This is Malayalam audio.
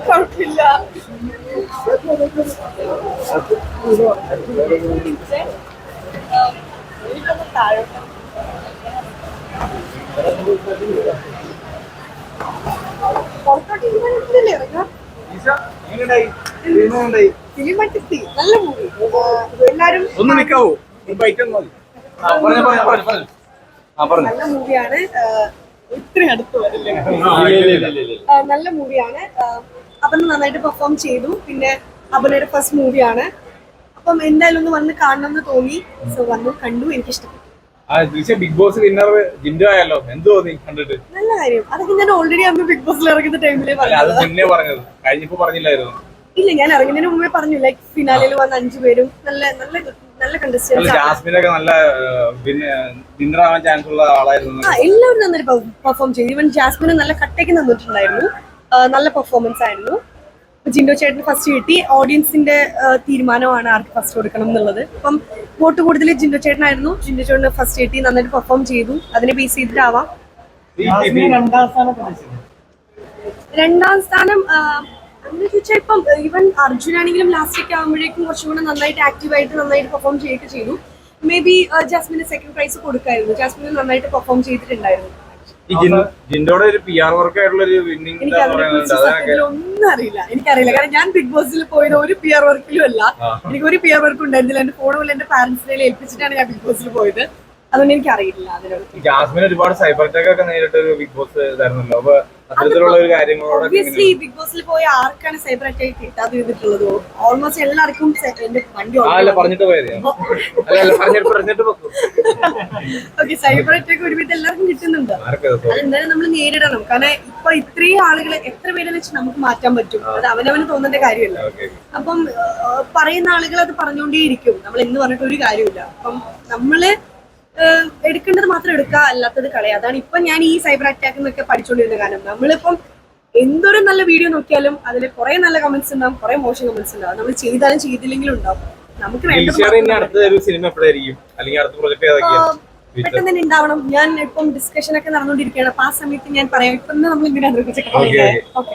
കുഴപ്പമില്ല എനിക്കൊന്ന് താഴോട്ട് പുറത്തോട്ട് ഇരുന്നില്ലേ ഇറങ്ങാം ഫിലിം എത്തി നല്ല മൂവി എല്ലാരും ഒന്ന് നിക്കാവോ ഒരു ബൈക്ക് ഒന്ന് മതി. ആ, പറഞ്ഞോ, പറഞ്ഞോ, പറഞ്ഞോ, പറഞ്ഞോ. ആ, നല്ല മൂവിയാണ് ഇത്രയും അടുത്ത് വരില്ലേ? നല്ല മൂവിയാണ്. അവൻ നന്നായിട്ട് പെർഫോം ചെയ്തു. പിന്നെ അവനൊരു ഫസ്റ്റ് മൂവിയാണ്. അപ്പം എന്തായാലും ഒന്ന് വന്ന് കാണണം എന്ന് തോന്നി. സോ വന്നു കണ്ടു എനിക്ക് ഇഷ്ടപ്പെട്ടു ബിഗ് ബോസ് വിന്നർ ജിൻഡോ ആയല്ലോ. എന്ത് തോന്നി കണ്ടിട്ട്? നല്ല കാര്യം. അതൊക്കെ ഞാൻ ഓൾറെഡി അന്ന് ബിഗ് ബോസിൽ ഇറങ്ങുന്ന ടൈമിലേ പറഞ്ഞത്. കഴിഞ്ഞപ്പോ പറഞ്ഞില്ലായിരുന്നു. ഇല്ല ഞാൻ ഇറങ്ങുന്നതിന് മുമ്പേ പറഞ്ഞു. ലൈക് ഫിനാലിൽ വന്ന അഞ്ചു പേരും നല്ല നല്ല നല്ല കണ്ടസ്റ്റൻസ് ജാസ്മിനൊക്കെ നല്ല പിന്നെ ചാൻസ് ഉള്ള ആളായിരുന്നു ആ എല്ലാവരും പെർഫോം ചെയ്തു. ഇവൻ ജാസ്മിന് നല്ല കട്ടേക്ക് നിന്നിട്ടുണ്ടായിരുന്നു നല്ല പെർഫോമൻസ് ആയിരുന്നു. ജിൻഡോ ചേട്ടന് ഫസ്റ്റ് കിട്ടി. ഓഡിയൻസിന്റെ തീരുമാനമാണ് ആർക്ക് ഫസ്റ്റ് കൊടുക്കണം എന്നുള്ളത്. അപ്പം വോട്ട് കൂടുതൽ ജിൻഡോ ചേട്ടനായിരുന്നു. ജിൻഡോ ചേട്ടന് ഫസ്റ്റ് കിട്ടി. നന്നായിട്ട് പെർഫോം ചെയ്തു. അതിനെ ബേസ് ചെയ്തിട്ടാവാം. രണ്ടാം സ്ഥാനം ആ, അങ്ങനെ ചോദിച്ചാൽ ഇപ്പം ഈവൻ അർജുനാണെങ്കിലും ലാസ്റ്റ് ഒക്കെ ആകുമ്പോഴേക്കും കുറച്ചും കൂടെ നന്നായിട്ട് ആക്റ്റീവായിട്ട് നന്നായിട്ട് പെർഫോം ചെയ്യുകയൊക്കെ ചെയ്തു. മേ ബി ജാസ്മിന് സെക്കൻഡ് പ്രൈസ് കൊടുക്കായിരുന്നു. ജാസ്മിന് നന്നായിട്ട് പെർഫോം ചെയ്തിട്ടുണ്ടായിരുന്നു. ഈ ജിൻ- ജിൻഡോയുടെ ഒരു പി ആർ വർക്ക് ആയിട്ടുള്ള ഒരു വിന്നിംഗ് ഒന്നും അറിയില്ല. എനിക്കറിയില്ല. കാരണം ഞാൻ ബിഗ് ബോസിൽ പോയത് ഒരു പി ആർ വർക്കിലും അല്ല. എനിക്ക് ഒരു പി ആർ വർക്ക് ഉണ്ടായിരുന്നില്ല. എന്റെ ഫോൺ പോലെ എന്റെ പാരന്റ്സിനെ ഏൽപ്പിച്ചിട്ടാണ് ഞാൻ ബിഗ് ബോസിൽ പോയത്. അതുകൊണ്ട് എനിക്ക് അറിയില്ല അതിനോട്. ജാസ്മിൻ ഒരുപാട് സൈബർ ടെക് ഒക്കെ നേരിട്ട് ബിഗ് ബോസ് ഇതായിരുന്നല്ലോ. അപ്പൊ ഒബ്വിയസ്ലി ബിഗ് ബോസിൽ പോയി ആർക്കാണ് സൈബർ അറ്റാക്ക് കിട്ടാതെ ഇരുന്നിട്ടുള്ളത് ഓൾമോസ്റ്റ് എല്ലാവർക്കും എന്റെ വണ്ടി ഓക്കെ സൈബർ അറ്റാക്ക് ഒരുമിച്ച് എല്ലാവർക്കും കിട്ടുന്നുണ്ട്? ആർക്കത് നമ്മൾ നേരിടണം. കാരണം ഇപ്പൊ ഇത്രയും ആളുകളെ എത്ര പേരെ വെച്ച് നമുക്ക് മാറ്റാൻ പറ്റും? അത് അവനവന് തോന്നേണ്ട കാര്യമല്ല. അപ്പം പറയുന്ന ആളുകൾ അത് പറഞ്ഞുകൊണ്ടേയിരിക്കും. നമ്മൾ എന്ന് പറഞ്ഞിട്ട് ഒരു കാര്യമില്ല അപ്പം നമ്മൾ എടുക്കേണ്ടത് മാത്രം എടുക്കുക അല്ലാത്തത് കളയുക അതാണ് ഇപ്പൊ ഞാൻ ഈ സൈബർ അറ്റാക്ക് എന്നൊക്കെ പഠിച്ചുകൊണ്ടിരുന്ന കാരണം നമ്മളിപ്പം എന്തൊരു നല്ല വീഡിയോ നോക്കിയാലും അതിൽ കുറെ നല്ല കമന്റ്സ് ഉണ്ടാവും കുറെ മോശം കമന്റ്സ് ഉണ്ടാവും. നമ്മൾ ചെയ്താലും ചെയ്തില്ലെങ്കിലും ഉണ്ടാവും. നമുക്ക് പെട്ടെന്ന് തന്നെ ഉണ്ടാവണം. ഞാൻ ഇപ്പം ഡിസ്കഷൻ ഒക്കെ നടന്നുകൊണ്ടിരിക്കുകയാണ് അപ്പൊ ആ സമയത്ത് ഞാൻ പറയാം. ഇപ്പൊ നമ്മൾ okay. ഓക്കെ